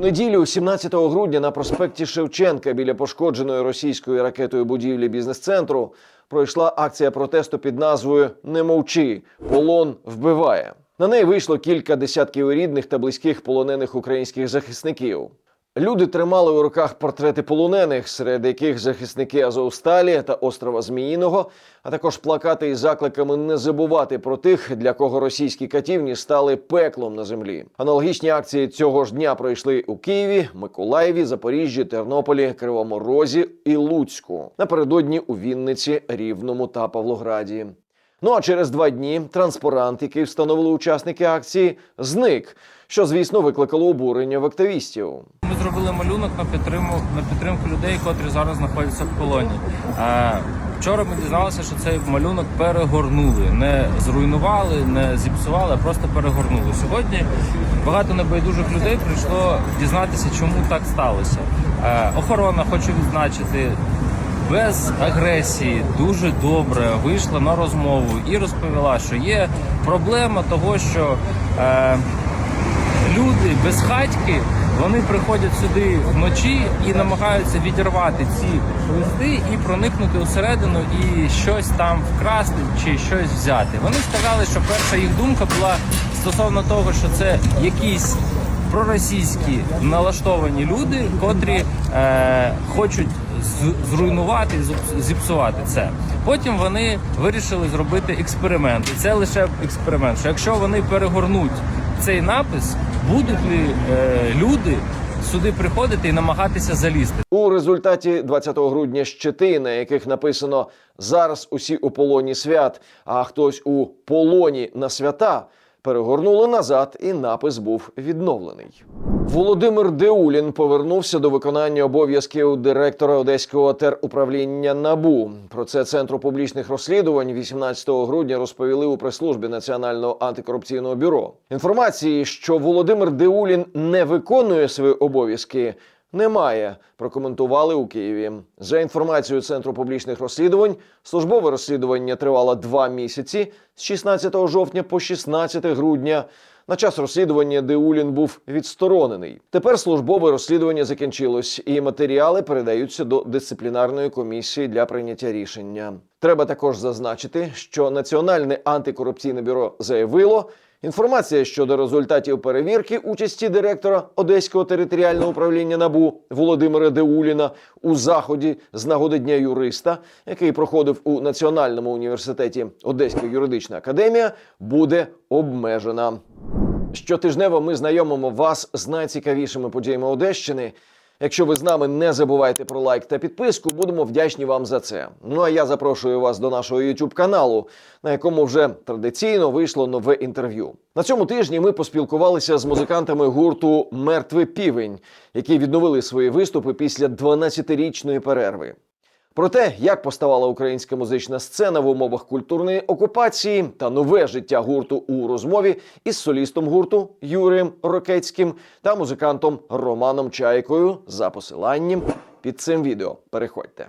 Неділю, 17 грудня, на проспекті Шевченка біля пошкодженої російською ракетою будівлі бізнес-центру пройшла акція протесту під назвою Не мовчи, полон вбиває. На неї вийшло кілька десятків рідних та близьких полонених українських захисників. Люди тримали у руках портрети полонених, серед яких захисники Азовсталі та острова Зміїного, а також плакати із закликами не забувати про тих, для кого російські катівні стали пеклом на землі. Аналогічні акції цього ж дня пройшли у Києві, Миколаєві, Запоріжжі, Тернополі, Кривому Розі і Луцьку. Напередодні у Вінниці, Рівному та Павлограді. Ну а через два дні транспарант, який встановили учасники акції, зник, що звісно викликало обурення в активістів. Ми зробили малюнок на підтримку на підтримку людей, котрі зараз знаходяться в полоні. Е, вчора ми дізналися, що цей малюнок перегорнули, не зруйнували, не зіпсували, а просто перегорнули. Сьогодні багато небайдужих людей прийшло дізнатися, чому так сталося. Е, охорона хочу відзначити. Без агресії дуже добре вийшла на розмову і розповіла, що є проблема того, що е, люди без хатьки вони приходять сюди вночі і намагаються відірвати ці листи і проникнути усередину і щось там вкрасти чи щось взяти. Вони сказали, що перша їх думка була стосовно того, що це якісь проросійські налаштовані люди, котрі е, хочуть зруйнувати зіпсувати це. Потім вони вирішили зробити експеримент. І це лише експеримент. Що якщо вони перегорнуть цей напис, будуть ли е, люди сюди приходити і намагатися залізти? У результаті 20 грудня щити, на яких написано зараз усі у полоні свят, а хтось у полоні на свята, перегорнули назад, і напис був відновлений. Володимир Деулін повернувся до виконання обов'язків директора Одеського теруправління НАБУ. Про це центру публічних розслідувань 18 грудня розповіли у прес-службі Національного антикорупційного бюро. Інформації, що Володимир Деулін не виконує свої обов'язки, немає. Прокоментували у Києві. За інформацією Центру публічних розслідувань, службове розслідування тривало два місяці з 16 жовтня по 16 грудня. На час розслідування Деулін був відсторонений. Тепер службове розслідування закінчилось, і матеріали передаються до дисциплінарної комісії для прийняття рішення. Треба також зазначити, що Національне антикорупційне бюро заявило. Інформація щодо результатів перевірки участі директора Одеського територіального управління НАБУ Володимира Деуліна у заході з нагоди дня юриста, який проходив у Національному університеті Одеська юридична академія, буде обмежена. Щотижнево ми знайомимо вас з найцікавішими подіями Одещини. Якщо ви з нами не забувайте про лайк та підписку, будемо вдячні вам за це. Ну а я запрошую вас до нашого youtube каналу, на якому вже традиційно вийшло нове інтерв'ю. На цьому тижні ми поспілкувалися з музикантами гурту Мертвий півень, які відновили свої виступи після 12-річної перерви. Про те, як поставала українська музична сцена в умовах культурної окупації та нове життя гурту у розмові із солістом гурту Юрієм Рокецьким та музикантом Романом Чайкою за посиланням під цим відео. Переходьте.